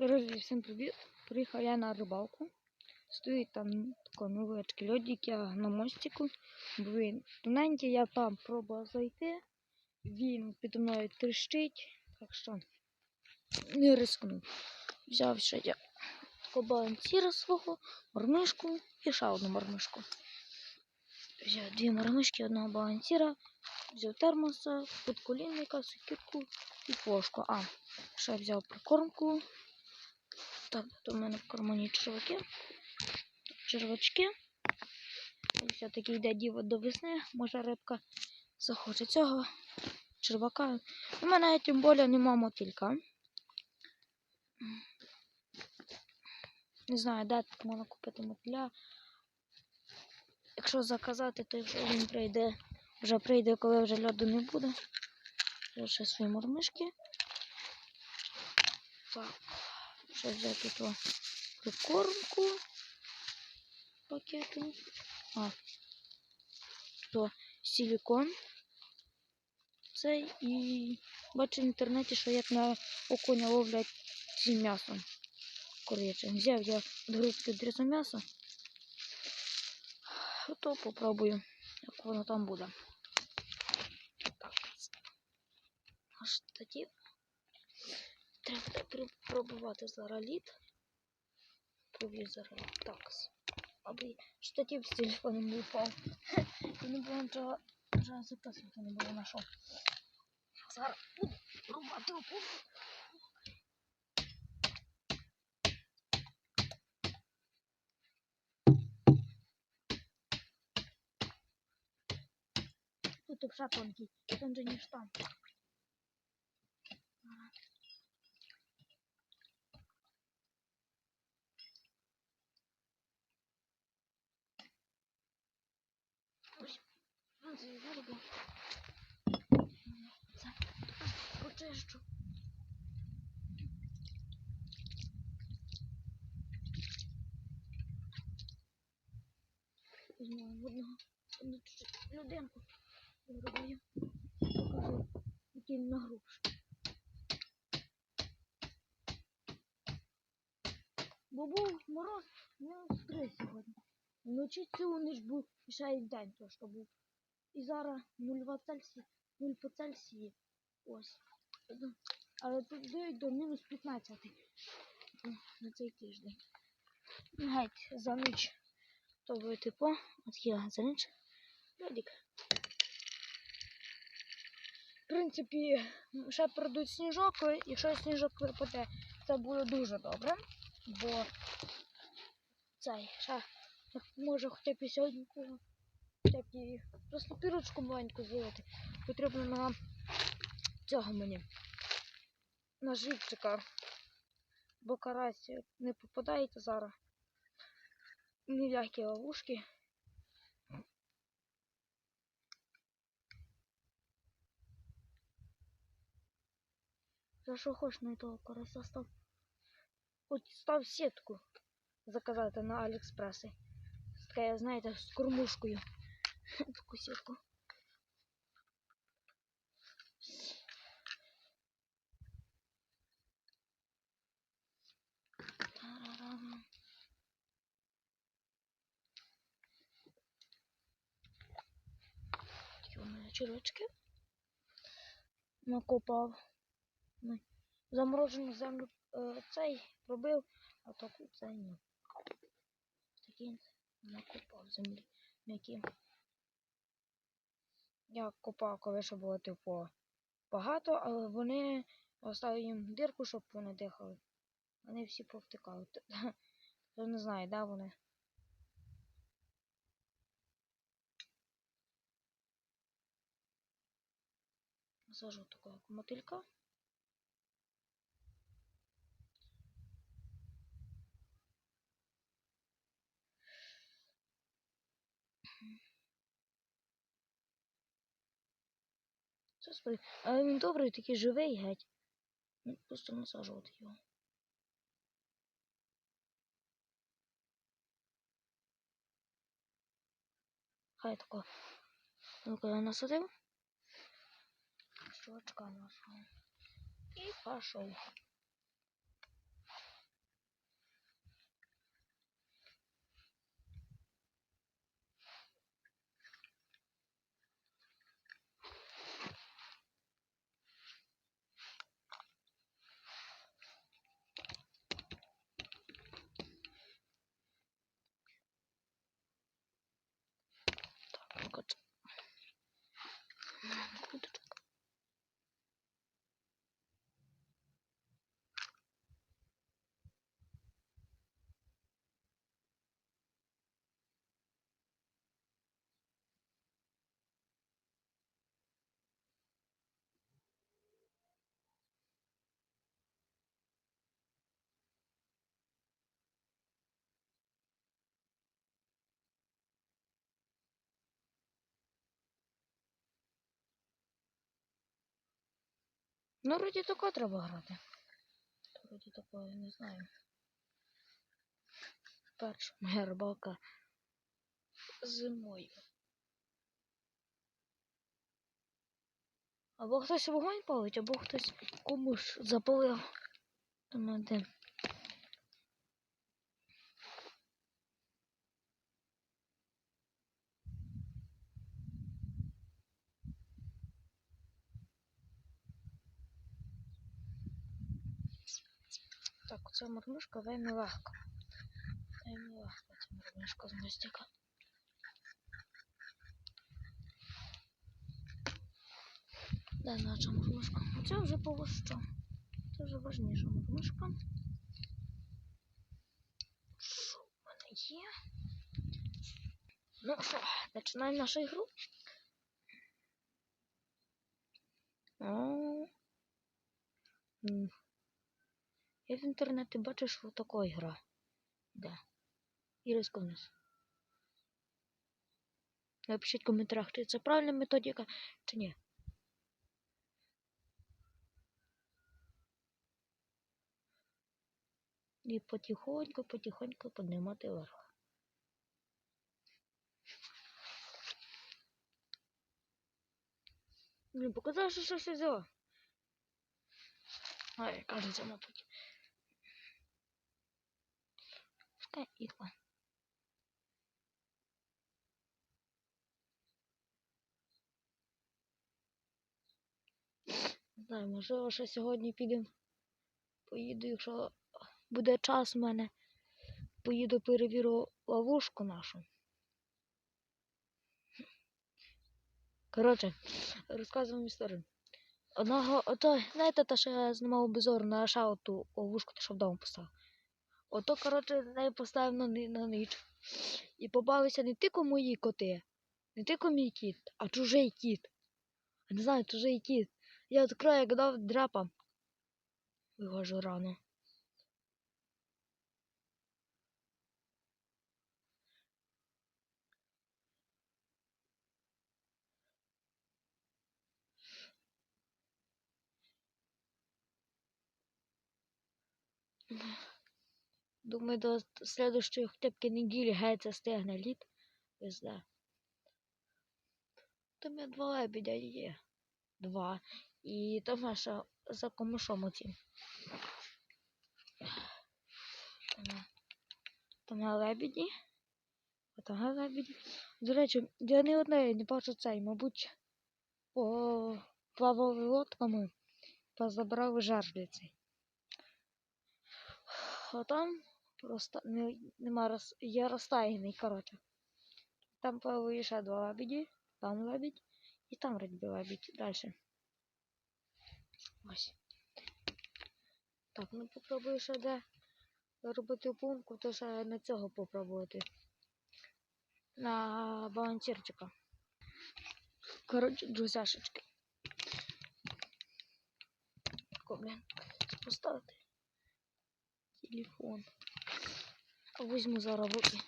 Друзі, всім привіт! Приїхав я на рибалку. Стоїть там такий невеличкий льодик, я на мостику. Бо він тоненький, я там пробував зайти. Він підо мною тріщить, так що не рискнув. Взяв ще я балансіра свого, мормишку і ще одну мормишку. Взяв дві мормишки, одного балансіра, взяв термоса, підколінника, сокирку і плошку. А, ще взяв прикормку. Так, то в мене в кармані черваки. Червачки. Все-таки йде діво до весни. Може рибка захоче цього червака. У мене тим більше нема мотилька. Не знаю, де тут можна купити мотиля. Якщо заказати, то він прийде, вже прийде, коли вже льоду не буде. Ще свої мормишки. Так. Ще взяти тут прикормку. Пакети. А. Тут силикон. Цей і бачу в інтернеті, що як на окуня ловлять цим м'ясом. Курячим. Взяв я грудки відрізав м'ясо. То попробую, як воно там буде. Так. Тоді треба пробувати зараз лід. Пробую зараз. Так. Аби штатив з телефоном не впав. І не було нічого вже записувати не було на що. Зараз буду рубати опу. Тут вже тонкий, там же ніж там. Ось, я зароблю. Це почищу. Візьму одного, одну людинку. Зроблю. Покажу, який він нагрубший. Бо був мороз мінус 3 сьогодні. Вночі цілу ніч був і ще й день трошки був. І зараз 0 Цельсія, 0 по Цельсії. Ось. Але тут дають до мінус 15 на цей тиждень. Геть за ніч. То буде тепло. От я за ніч. Льодик. В принципі, ще пройдуть сніжок, якщо сніжок випаде, це буде дуже добре. Бо цей ще як може хоча б і сьогодні хоча б і просто пірочку маленьку зробити. Потрібно на цього мені. На живчика. Бо карась не попадаєте зараз. Ніякі ловушки. За що хочеш на того карася став? Хоч став сітку заказати на Аліекспресі. Така, знаєте, з кормушкою. Таку сітку. Такі у мене червячки. Накопав. Ну, Заморожену землю е, цей пробив, а таку цей ні. Такий накопав землі м'які. Я копав, коли ще було типу багато, але вони оставили їм дирку, щоб вони дихали. Вони всі повтикали. Я не знаю, де вони. Сажу такого мотилька. Це. Але він добрий, такий живий геть. Ну, Просто насаджувати його. Хай тако. Ну-ка я насадив. Чувачка насадив. І пошел. Ну, вроді тако треба грати. Вроді такого я не знаю. Перша моя рибалка зимою. Або хтось вогонь палить, або хтось комусь запалив. Там один. Так, це мормишка вельми легко. Вельми легко ця мормишка з мостика. Де наша мормишка? Оце вже що. Це вже важніша мормишка. Що в мене є? Ну що, починаємо нашу ігру. О. Я в інтернеті бачу, що така гра. Да. І різко вниз. Напишіть в коментарях, чи це правильна методика, чи ні. І потихоньку, потихоньку піднімати вверх. Мені показалось, що щось взяла. Ай, кажется, вона Пускай ігла. Не знаю, можливо, ще сьогодні підемо. Поїду, якщо буде час у мене. Поїду перевірю ловушку нашу. Коротше, розказуємо історію. Одного, ото, знаєте, те, що я знімав обзор на шау ту ловушку, те, що вдома поставив. Ото, коротше, неї поставив на, на ніч. І побавився не тільки мої коти, не тільки мій кіт, а чужий кіт. Не знаю, чужий кіт. Я відкрою, як дав драпа. Виходжу рано. Думаю, до следующої хоча б неділі геть стигне лід. Везде. Там є два лебедя є. Два. І там наша за комишом оцім. Там- є лебеді. А там є лебеді. До речі, я не одне не бачу цей, мабуть, по плавали лодками позабрав жерлі цей. А там просто не, нема роз, є розтаєний, коротше. Там плаває ще два лебеді, там лебідь і там би лебідь. Далі. Ось. Так, ну попробую ще де робити пункту, то ще на цього попробувати. На балансірчика. Коротше, друзяшечки. Тако, блін, поставити телефон. Возьму зараз в руки.